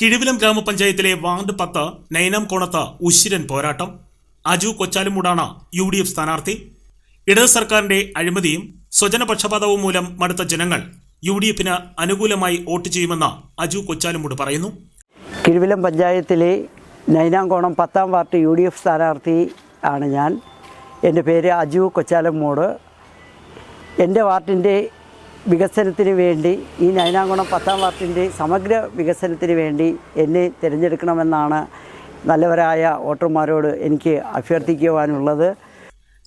കിഴിവിലം ഗ്രാമപഞ്ചായത്തിലെ വാർഡ് പത്ത് നൈനാം കോണത്ത് ഉശിരൻ പോരാട്ടം. അജു കൊച്ചാലുമൂടാണ് യു ഡി എഫ് സ്ഥാനാർത്ഥി. ഇടത് സർക്കാരിന്റെ അഴിമതിയും സ്വജനപക്ഷപാതവും മൂലം മടുത്ത ജനങ്ങൾ യു ഡി എഫിന് അനുകൂലമായി വോട്ട് ചെയ്യുമെന്ന് അജു കൊച്ചാലുമൂട് പറയുന്നു. കിഴിവിലം പഞ്ചായത്തിലെ നൈനാംകോണം പത്താം വാർഡ് യു ഡി എഫ് സ്ഥാനാർത്ഥി ആണ് ഞാൻ. എന്റെ പേര് അജു കൊച്ചാലമ്മൂട് എന്റെ വാർഡിന്റെ വികസനത്തിന് വേണ്ടി ഈ നൈനാങ്കുണം പത്താം വാർഡിന്റെ സമഗ്ര വികസനത്തിന് വേണ്ടി എന്നെ തിരഞ്ഞെടുക്കണമെന്നാണ് നല്ലവരായ വോട്ടർമാരോട് എനിക്ക് അഭ്യർത്ഥിക്കുവാനുള്ളത്.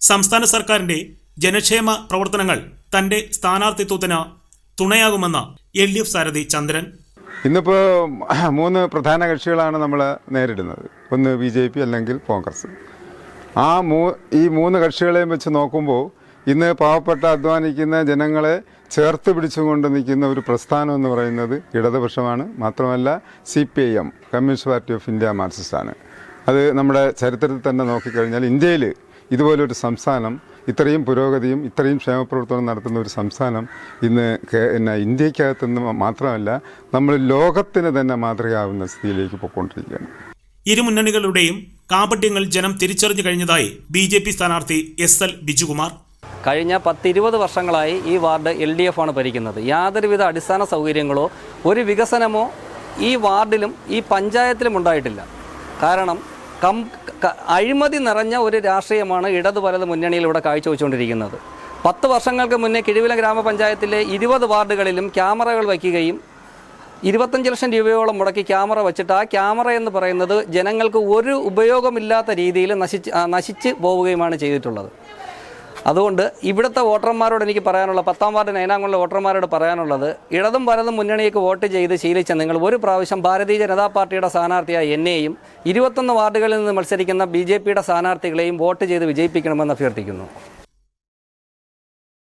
സംസ്ഥാന സർക്കാരിന്റെ ജനക്ഷേമ പ്രവർത്തനങ്ങൾ തന്റെ സ്ഥാനാർത്ഥിത്വത്തിന് തുണയാകുമെന്ന് എൽ ഡി എഫ് സാരഥി ചന്ദ്രൻ. ഇന്നിപ്പോൾ മൂന്ന് പ്രധാന കക്ഷികളാണ് നമ്മൾ നേരിടുന്നത്. ഒന്ന് ബി ജെ പി അല്ലെങ്കിൽ കോൺഗ്രസ്. ആ മൂ ഈ മൂന്ന് കക്ഷികളെയും വെച്ച് നോക്കുമ്പോൾ ഇന്ന് പാവപ്പെട്ട അധ്വാനിക്കുന്ന ജനങ്ങളെ ചേർത്ത് പിടിച്ചുകൊണ്ട് നിൽക്കുന്ന ഒരു പ്രസ്ഥാനം എന്ന് പറയുന്നത് ഇടതുപക്ഷമാണ്. മാത്രമല്ല C P I M communist party of India മാർക്സിസ്റ്റാണ്. അത് നമ്മുടെ ചരിത്രത്തിൽ തന്നെ നോക്കിക്കഴിഞ്ഞാൽ ഇന്ത്യയിൽ ഇതുപോലൊരു സംസ്ഥാനം ഇത്രയും പുരോഗതിയും ഇത്രയും ക്ഷേമപ്രവർത്തനം നടത്തുന്ന ഒരു സംസ്ഥാനം ഇന്ന് എന്നാ ഇന്ത്യക്കകത്ത് നിന്ന് മാത്രമല്ല നമ്മൾ ലോകത്തിന് തന്നെ മാതൃകയാവുന്ന സ്ഥിതിയിലേക്ക് പോയിക്കൊണ്ടിരിക്കുകയാണ്. ഇരു മുന്നണികളുടെയും കാപട്യങ്ങൾ ജനം തിരിച്ചറിഞ്ഞു കഴിഞ്ഞതായി ബി ജെ പി സ്ഥാനാർത്ഥി എസ് എൽ ബിജുകുമാർ. കഴിഞ്ഞ പത്തിരുപത് വർഷങ്ങളായി ഈ വാർഡ് എൽ ഡി എഫ് ആണ് ഭരിക്കുന്നത്. യാതൊരുവിധ അടിസ്ഥാന സൗകര്യങ്ങളോ ഒരു വികസനമോ ഈ വാർഡിലും ഈ പഞ്ചായത്തിലും ഉണ്ടായിട്ടില്ല. കാരണം കം അഴിമതി നിറഞ്ഞ ഒരു രാഷ്ട്രീയമാണ് ഇടത് വലത് മുന്നണിയിലൂടെ കാഴ്ചവെച്ചുകൊണ്ടിരിക്കുന്നത്. പത്ത് വർഷങ്ങൾക്ക് മുന്നേ കിഴിവില ഗ്രാമപഞ്ചായത്തിലെ ഇരുപത് വാർഡുകളിലും ക്യാമറകൾ വയ്ക്കുകയും ഇരുപത്തഞ്ച് ലക്ഷം രൂപയോളം മുടക്കി ക്യാമറ വെച്ചിട്ട് ആ ക്യാമറ എന്ന് പറയുന്നത് ജനങ്ങൾക്ക് ഒരു ഉപയോഗമില്ലാത്ത രീതിയിൽ നശിച്ച് നശിച്ച് പോവുകയുമാണ് ചെയ്തിട്ടുള്ളത്. അതുകൊണ്ട് ഇവിടുത്തെ വോട്ടർമാരോട് എനിക്ക് പറയാനുള്ള പത്താം വാർഡ് നൈനാങ്കുള്ള വോട്ടർമാരോട് പറയാനുള്ളത് ഇടതും വലതും മുന്നണിക്ക് വോട്ട് ചെയ്ത് ശീലിച്ച നിങ്ങൾ ഒരു പ്രാവശ്യം ഭാരതീയ ജനതാ പാർട്ടിയുടെ സ്ഥാനാർത്ഥിയായ എന്നെയും ഇരുപത്തൊന്ന് വാർഡുകളിൽ നിന്ന് മത്സരിക്കുന്ന ബി ജെ പിയുടെ സ്ഥാനാർത്ഥികളെയും വോട്ട് ചെയ്ത് വിജയിപ്പിക്കണമെന്ന് അഭ്യർത്ഥിക്കുന്നു.